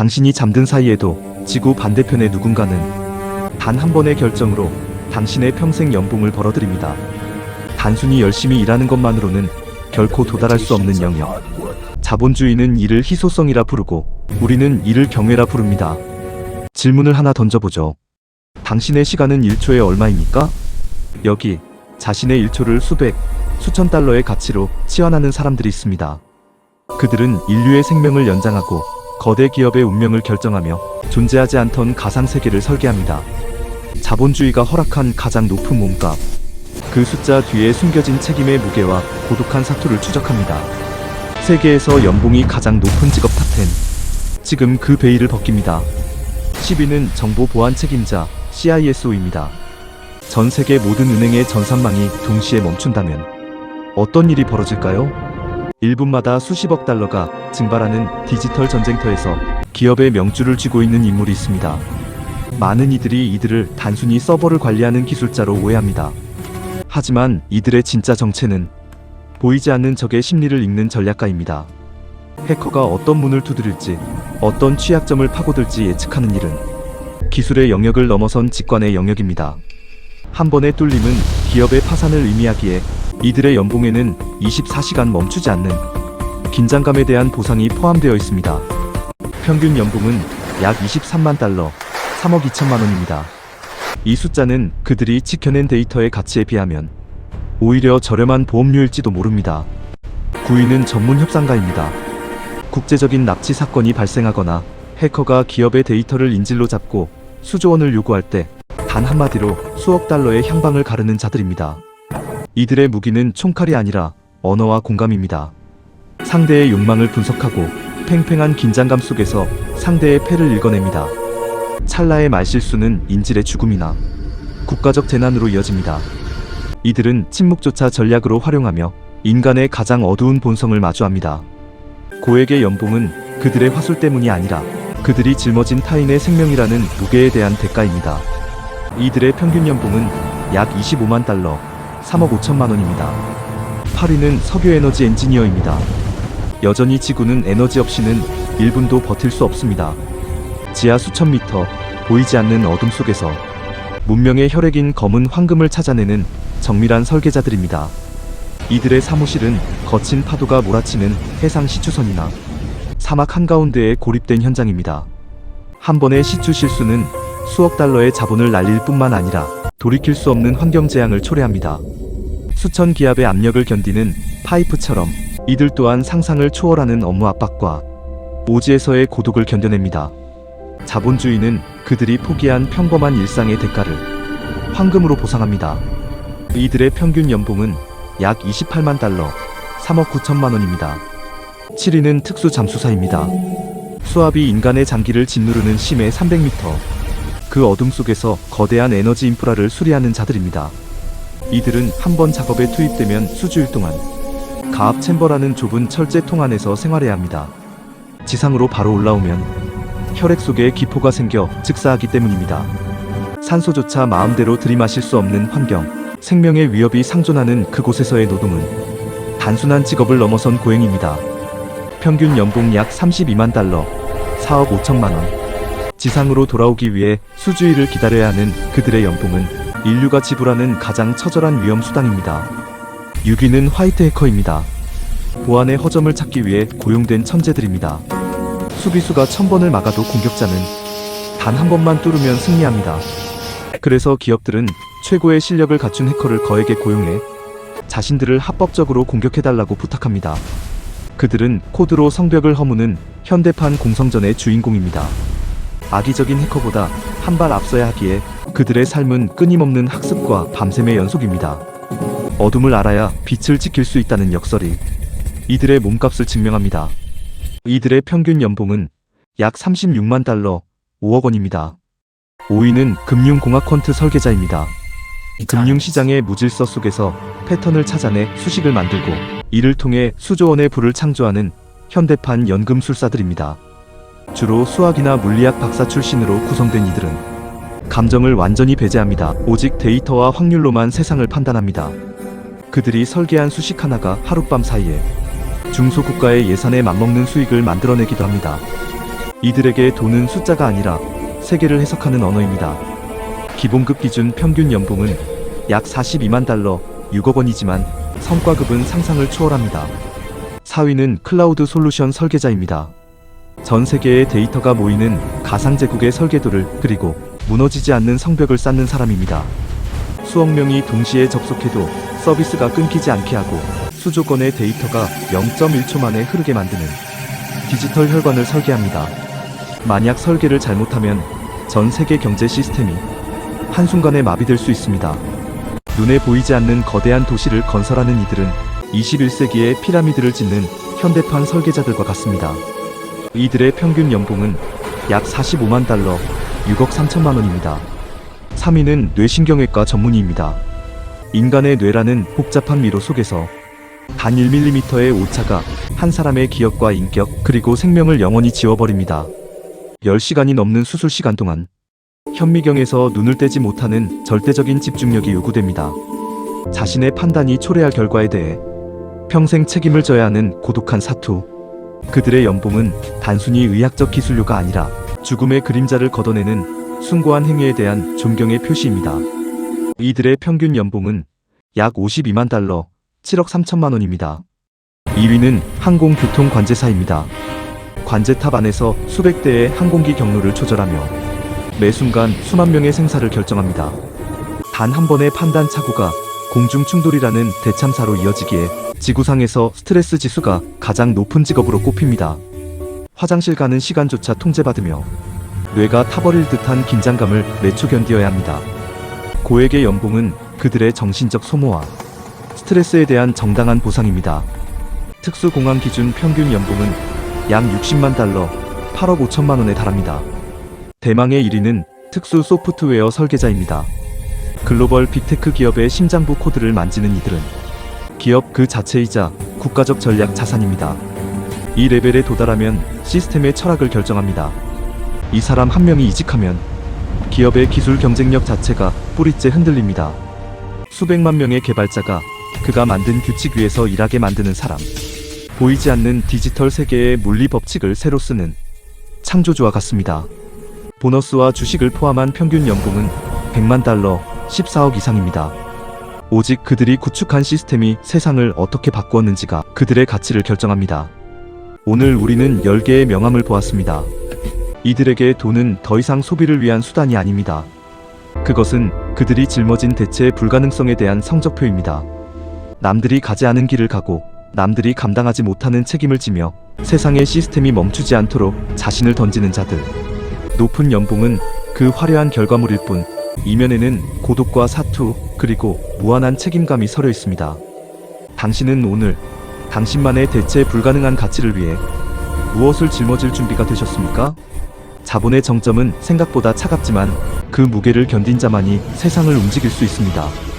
당신이 잠든 사이에도 지구 반대편의 누군가는 단 한 번의 결정으로 당신의 평생 연봉을 벌어들입니다. 단순히 열심히 일하는 것만으로는 결코 도달할 수 없는 영역. 자본주의는 이를 희소성이라 부르고 우리는 이를 경외라 부릅니다. 질문을 하나 던져보죠. 당신의 시간은 1초에 얼마입니까? 여기 자신의 1초를 수백, 수천 달러의 가치로 치환하는 사람들이 있습니다. 그들은 인류의 생명을 연장하고 거대 기업의 운명을 결정하며 존재하지 않던 가상 세계를 설계합니다. 자본주의가 허락한 가장 높은 몸값. 그 숫자 뒤에 숨겨진 책임의 무게와 고독한 사투를 추적합니다. 세계에서 연봉이 가장 높은 직업 탑10. 지금 그 베일을 벗깁니다. 10위는 정보 보안 책임자 CISO입니다. 전 세계 모든 은행의 전산망이 동시에 멈춘다면 어떤 일이 벌어질까요? 1분마다 수십억 달러가 증발하는 디지털 전쟁터에서 기업의 명주를 쥐고 있는 인물이 있습니다. 많은 이들이 이들을 단순히 서버를 관리하는 기술자로 오해합니다. 하지만 이들의 진짜 정체는 보이지 않는 적의 심리를 읽는 전략가입니다. 해커가 어떤 문을 두드릴지, 어떤 취약점을 파고들지 예측하는 일은 기술의 영역을 넘어선 직관의 영역입니다. 한 번의 뚫림은 기업의 파산을 의미하기에 이들의 연봉에는 24시간 멈추지 않는 긴장감에 대한 보상이 포함되어 있습니다. 평균 연봉은 약 23만 달러, 3억 2천만 원입니다. 이 숫자는 그들이 지켜낸 데이터의 가치에 비하면 오히려 저렴한 보험료일지도 모릅니다. 9위는 전문 협상가입니다. 국제적인 납치 사건이 발생하거나 해커가 기업의 데이터를 인질로 잡고 수조 원을 요구할 때 단 한마디로 수억 달러의 향방을 가르는 자들입니다. 이들의 무기는 총칼이 아니라 언어와 공감입니다. 상대의 욕망을 분석하고 팽팽한 긴장감 속에서 상대의 패를 읽어냅니다. 찰나의 말실수는 인질의 죽음이나 국가적 재난으로 이어집니다. 이들은 침묵조차 전략으로 활용하며 인간의 가장 어두운 본성을 마주합니다. 고액의 연봉은 그들의 화술 때문이 아니라 그들이 짊어진 타인의 생명이라는 무게에 대한 대가입니다. 이들의 평균 연봉은 약 25만 달러, 3억 5천만 원입니다. 8위는 석유에너지 엔지니어입니다. 여전히 지구는 에너지 없이는 1분도 버틸 수 없습니다. 지하 수천 미터, 보이지 않는 어둠 속에서 문명의 혈액인 검은 황금을 찾아내는 정밀한 설계자들입니다. 이들의 사무실은 거친 파도가 몰아치는 해상 시추선이나 사막 한가운데에 고립된 현장입니다. 한 번의 시추 실수는 수억 달러의 자본을 날릴 뿐만 아니라 돌이킬 수 없는 환경 재앙을 초래합니다. 수천 기압의 압력을 견디는 파이프처럼 이들 또한 상상을 초월하는 업무 압박과 오지에서의 고독을 견뎌냅니다. 자본주의는 그들이 포기한 평범한 일상의 대가를 황금으로 보상합니다. 이들의 평균 연봉은 약 28만 달러, 3억 9천만 원입니다. 7위는 특수 잠수사입니다. 수압이 인간의 장기를 짓누르는 심해 300m. 그 어둠 속에서 거대한 에너지 인프라를 수리하는 자들입니다. 이들은 한 번 작업에 투입되면 수주일 동안 가압 챔버라는 좁은 철제 통 안에서 생활해야 합니다. 지상으로 바로 올라오면 혈액 속에 기포가 생겨 즉사하기 때문입니다. 산소조차 마음대로 들이마실 수 없는 환경, 생명의 위협이 상존하는 그곳에서의 노동은 단순한 직업을 넘어선 고행입니다. 평균 연봉 약 32만 달러, 4억 5천만 원. 지상으로 돌아오기 위해 수주일을 기다려야 하는 그들의 연봉은 인류가 지불하는 가장 처절한 위험 수단입니다. 6위는 화이트 해커입니다. 보안의 허점을 찾기 위해 고용된 천재들입니다. 수비수가 천 번을 막아도 공격자는 단 한 번만 뚫으면 승리합니다. 그래서 기업들은 최고의 실력을 갖춘 해커를 거액에 고용해 자신들을 합법적으로 공격해달라고 부탁합니다. 그들은 코드로 성벽을 허무는 현대판 공성전의 주인공입니다. 악의적인 해커보다 한 발 앞서야 하기에 그들의 삶은 끊임없는 학습과 밤샘의 연속입니다. 어둠을 알아야 빛을 지킬 수 있다는 역설이 이들의 몸값을 증명합니다. 이들의 평균 연봉은 약 36만 달러, 5억 원입니다. 5위는 금융공학 퀀트 설계자입니다. 금융시장의 무질서 속에서 패턴을 찾아내 수식을 만들고 이를 통해 수조 원의 부를 창조하는 현대판 연금술사들입니다. 주로 수학이나 물리학 박사 출신으로 구성된 이들은 감정을 완전히 배제합니다. 오직 데이터와 확률로만 세상을 판단합니다. 그들이 설계한 수식 하나가 하룻밤 사이에 중소국가의 예산에 맞먹는 수익을 만들어내기도 합니다. 이들에게 돈은 숫자가 아니라 세계를 해석하는 언어입니다. 기본급 기준 평균 연봉은 약 42만 달러, 6억 원이지만 성과급은 상상을 초월합니다. 4위는 클라우드 솔루션 설계자입니다. 전 세계의 데이터가 모이는 가상제국의 설계도를 그리고 무너지지 않는 성벽을 쌓는 사람입니다. 수억 명이 동시에 접속해도 서비스가 끊기지 않게 하고 수조 건의 데이터가 0.1초 만에 흐르게 만드는 디지털 혈관을 설계합니다. 만약 설계를 잘못하면 전 세계 경제 시스템이 한순간에 마비될 수 있습니다. 눈에 보이지 않는 거대한 도시를 건설하는 이들은 21세기에 피라미드를 짓는 현대판 설계자들과 같습니다. 이들의 평균 연봉은 약 45만 달러, 6억 3천만 원입니다. 3위는 뇌신경외과 전문의입니다. 인간의 뇌라는 복잡한 미로 속에서 단 1mm의 오차가 한 사람의 기억과 인격 그리고 생명을 영원히 지워버립니다. 10시간이 넘는 수술 시간 동안 현미경에서 눈을 떼지 못하는 절대적인 집중력이 요구됩니다. 자신의 판단이 초래할 결과에 대해 평생 책임을 져야 하는 고독한 사투. 그들의 연봉은 단순히 의학적 기술료가 아니라 죽음의 그림자를 걷어내는 숭고한 행위에 대한 존경의 표시입니다. 이들의 평균 연봉은 약 52만 달러, 7억 3천만 원입니다. 2위는 항공교통관제사입니다. 관제탑 안에서 수백 대의 항공기 경로를 조절하며 매 순간 수만 명의 생사를 결정합니다. 단 한 번의 판단 착오가 공중 충돌이라는 대참사로 이어지기에 지구상에서 스트레스 지수가 가장 높은 직업으로 꼽힙니다. 화장실 가는 시간조차 통제받으며 뇌가 타버릴 듯한 긴장감을 몇초 견디어야 합니다. 고액의 연봉은 그들의 정신적 소모와 스트레스에 대한 정당한 보상입니다. 특수공항 기준 평균 연봉은 약 60만 달러, 8억 5천만 원에 달합니다. 대망의 1위는 특수 소프트웨어 설계자입니다. 글로벌 빅테크 기업의 심장부 코드를 만지는 이들은 기업 그 자체이자 국가적 전략 자산입니다. 이 레벨에 도달하면 시스템의 철학을 결정합니다. 이 사람 한 명이 이직하면 기업의 기술 경쟁력 자체가 뿌리째 흔들립니다. 수백만 명의 개발자가 그가 만든 규칙 위에서 일하게 만드는 사람. 보이지 않는 디지털 세계의 물리 법칙을 새로 쓰는 창조주와 같습니다. 보너스와 주식을 포함한 평균 연봉은 100만 달러, 14억 이상입니다. 오직 그들이 구축한 시스템이 세상을 어떻게 바꾸었는지가 그들의 가치를 결정합니다. 오늘 우리는 10개의 명함을 보았습니다. 이들에게 돈은 더 이상 소비를 위한 수단이 아닙니다. 그것은 그들이 짊어진 대체의 불가능성에 대한 성적표입니다. 남들이 가지 않은 길을 가고 남들이 감당하지 못하는 책임을 지며 세상의 시스템이 멈추지 않도록 자신을 던지는 자들. 높은 연봉은 그 화려한 결과물일 뿐 이면에는 고독과 사투 그리고 무한한 책임감이 서려 있습니다. 당신은 오늘 당신만의 대체 불가능한 가치를 위해 무엇을 짊어질 준비가 되셨습니까? 자본의 정점은 생각보다 차갑지만 그 무게를 견딘 자만이 세상을 움직일 수 있습니다.